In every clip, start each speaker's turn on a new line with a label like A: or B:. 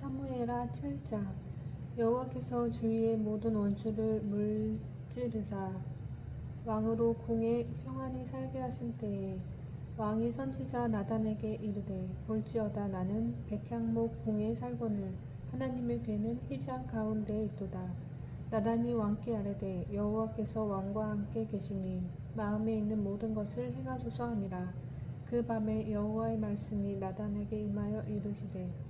A: 사무엘하 7장 여호와께서 주위의 모든 원수를 물찌르사 왕으로 궁에 평안히 살게 하신 때에 왕이 선지자 나단에게 이르되 볼지어다 나는 백향목 궁에 살거늘 하나님의 괴는 휘장 가운데에 있도다. 나단이 왕께 아뢰되 여호와께서 왕과 함께 계시니 마음에 있는 모든 것을 행하소서 하니라. 그 밤에 여호와의 말씀이 나단에게 임하여 이르시되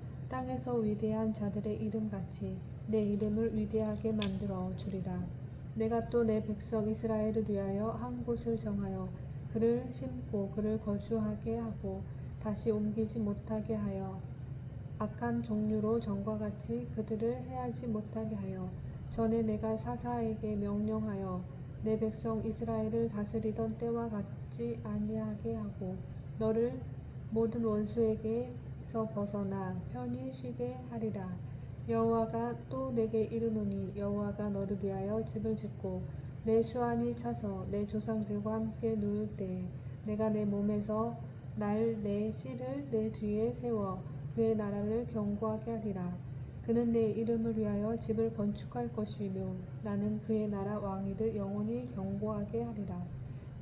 A: 땅에서 위대한 자들의 이름같이 내 이름을 위대하게 만들어 주리라. 내가 또 내 백성 이스라엘을 위하여 한 곳을 정하여 그를 심고 그를 거주하게 하고 다시 옮기지 못하게 하여 악한 종류로 전과 같이 그들을 해하지 못하게 하여 전에 내가 사사에게 명령하여 내 백성 이스라엘을 다스리던 때와 같지 아니하게 하고 너를 모든 원수에게 서 벗어나 편히 쉬게 하리라. 여호와가 또 내게 이르노니 여호와가 너를 위하여 집을 짓고 내 수완이 차서 내 조상들과 함께 누울 때에 내가 내 몸에서 날 내 씨를 내 뒤에 세워 그의 나라를 견고하게 하리라. 그는 내 이름을 위하여 집을 건축할 것이며 나는 그의 나라 왕위를 영원히 견고하게 하리라.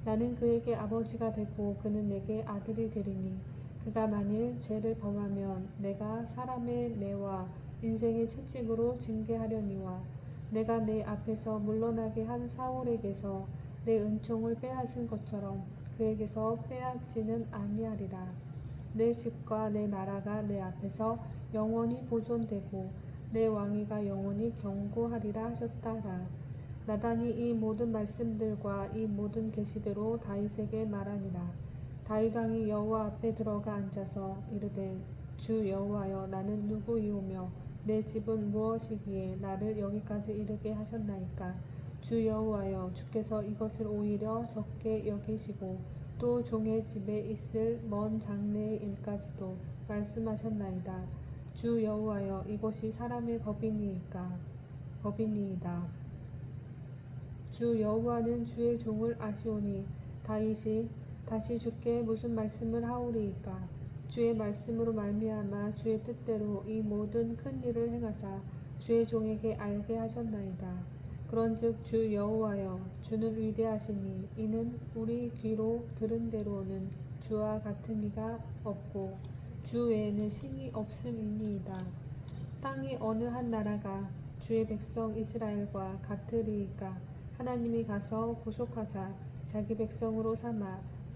A: 나는 그에게 아버지가 되고 그는 내게 아들이 되리니 그가 만일 죄를 범하면 내가 사람의 매와 인생의 채찍으로 징계하려니와 내가 내 앞에서 물러나게 한 사울에게서 내 은총을 빼앗은 것처럼 그에게서 빼앗지는 아니하리라. 내 집과 내 나라가 내 앞에서 영원히 보존되고 내 왕위가 영원히 견고하리라 하셨다라. 나단이 이 모든 말씀들과 이 모든 계시대로 다윗에게 말하니라. 다윗 왕이 여호와 앞에 들어가 앉아서 이르되 주 여호와여 나는 누구이오며 내 집은 무엇이기에 나를 여기까지 이르게 하셨나이까? 주 여호와여 주께서 이것을 오히려 적게 여기시고 또 종의 집에 있을 먼 장래의 일까지도 말씀하셨나이다. 주 여호와여 이것이 사람의 법이니이까 법이니이다. 주 여호와는 주의 종을 아시오니 다윗이 다시 주께 무슨 말씀을 하오리이까 주의 말씀으로 말미암아 주의 뜻대로 이 모든 큰 일을 행하사 주의 종에게 알게 하셨나이다. 그런즉 주 여호와여 주는 위대하시니 이는 우리 귀로 들은 대로는 주와 같은 이가 없고 주 외에는 신이 없음이니이다. 땅의 어느 한 나라가 주의 백성 이스라엘과 같으리이까 하나님이 가서 구속하사 자기 백성으로 삼아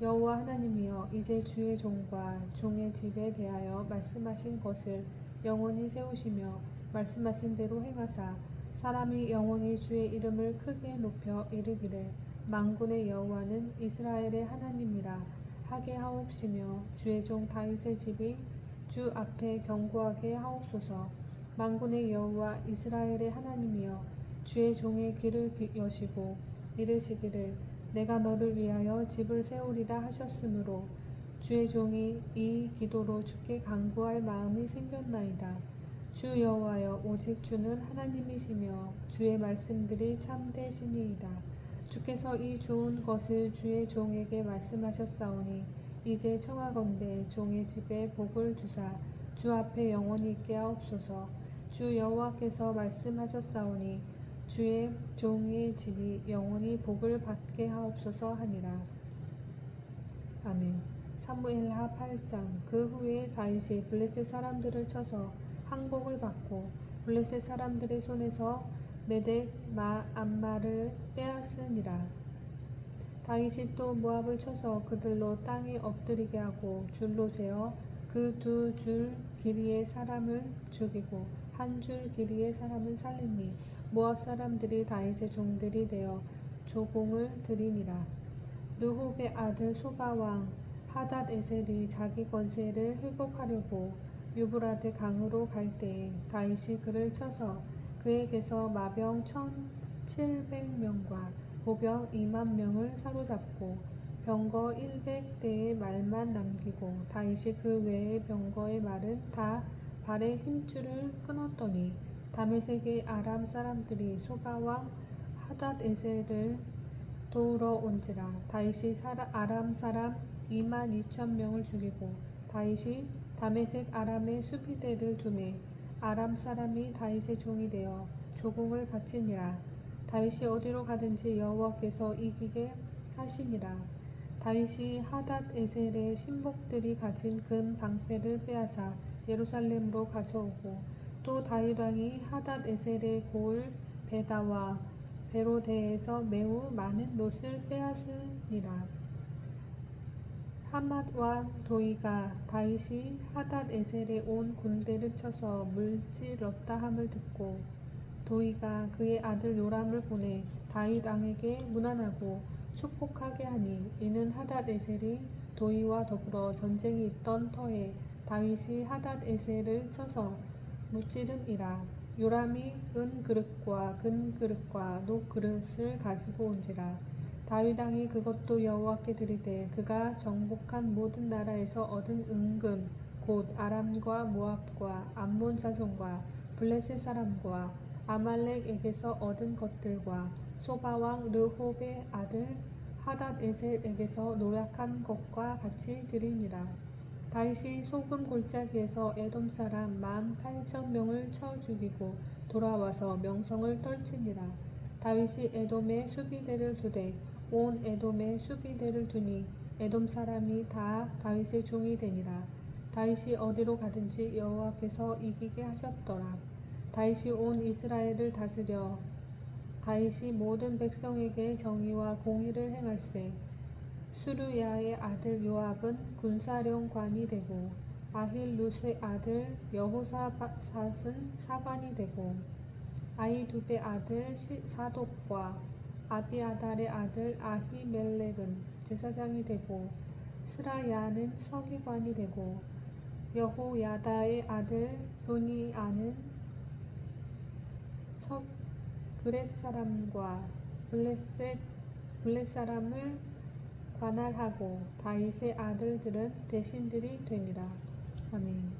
A: 여호와 하나님이여 이제 주의 종과 종의 집에 대하여 말씀하신 것을 영원히 세우시며 말씀하신 대로 행하사 사람이 영원히 주의 이름을 크게 높여 이르기를 만군의 여호와는 이스라엘의 하나님이라 하게 하옵시며 주의 종 다윗의 집이 주 앞에 견고하게 하옵소서. 만군의 여호와 이스라엘의 하나님이여 주의 종의 귀를 여시고 이르시기를 내가 너를 위하여 집을 세우리라 하셨으므로 주의 종이 이 기도로 주께 간구할 마음이 생겼나이다. 주 여호와여 오직 주는 하나님이시며 주의 말씀들이 참되시니이다. 주께서 이 좋은 것을 주의 종에게 말씀하셨사오니 이제 청하건대 종의 집에 복을 주사 주 앞에 영원히 있게 하옵소서. 주 여호와께서 말씀하셨사오니 주의 종의 집이 영원히 복을 받게 하옵소서 하니라. 아멘. 사무엘하 8장 그 후에 다윗이 블레셋 사람들을 쳐서 항복을 받고 블레셋 사람들의 손에서 메덱 마 암마를 빼앗으니라. 다윗이 또 모압을 쳐서 그들로 땅에 엎드리게 하고 줄로 재어 그 두 줄 길이의 사람을 죽이고 한 줄 길이의 사람은 살리니 모압 사람들이 다윗의 종들이 되어 조공을 드리니라. 르홉의 아들 소바 왕 하닷 에셀이 자기 권세를 회복하려고 유브라데 강으로 갈 때에 다윗이 그를 쳐서 그에게서 마병 천칠백 명과 보병 이만 명을 사로잡고 병거 일백 대의 말만 남기고 다윗이 그 외의 병거의 말은 다 발의 힘줄을 끊었더니 다메섹의 아람 사람들이 소바 왕 하닷 에셀을 도우러 온지라 다윗이 아람 사람 2만 2천 명을 죽이고 다윗이 다메섹 아람의 수비대를 두매 아람 사람이 다윗의 종이 되어 조공을 바치니라. 다윗이 어디로 가든지 여호와께서 이기게 하시니라. 다윗이 하닷 에셀의 신복들이 가진 금 방패를 빼앗아 예루살렘으로 가져오고 또 다윗 왕이 하닷 에셀의 고을 베다와 베로데에서 매우 많은 못을 빼앗으니라. 하맛 왕 도이가 다윗이 하닷 에셀에 온 군대를 쳐서 물질렀다 함을 듣고 도이가 그의 아들 요람을 보내 다윗 왕에게 문안하고 축복하게 하니 이는 하닷 에셀이 도이와 더불어 전쟁이 있던 터에 다윗이 하닷 에셀을 쳐서 무찌름이라 요람이 은 그릇과 금 그릇과 녹 그릇을 가지고 온지라 다윗 왕이 그것도 여호와께 드리되 그가 정복한 모든 나라에서 얻은 은금 곧 아람과 모압과 암몬 자손과 블레셋 사람과 아말렉에게서 얻은 것들과 소바 왕 르홉의 아들 하닷 에셀에게서 노력한 것과 같이 드리니라 다윗이 소금 골짜기에서 에돔 사람 만 팔천 명을 쳐 죽이고 돌아와서 명성을 떨치니라. 다윗이 에돔에 수비대를 두되 온 에돔에 수비대를 두니 에돔 사람이 다 다윗의 종이 되니라. 다윗이 어디로 가든지 여호와께서 이기게 하셨더라. 다윗이 온 이스라엘을 다스려 다윗이 모든 백성에게 정의와 공의를 행할세. 수르야의 아들 요압은 군사령관이 되고 아힐루스의 아들 여호사밧은 사관이 되고 아이두베 아들 시- 사독과 아비아달의 아들 아히멜렉은 제사장이 되고 스라야는 서기관이 되고 여호야다의 아들 분이아는 석 그렛 사람과 블레셋 블레 사람을 관할하고 다윗의 아들들은 대신들이 되니라. 아멘.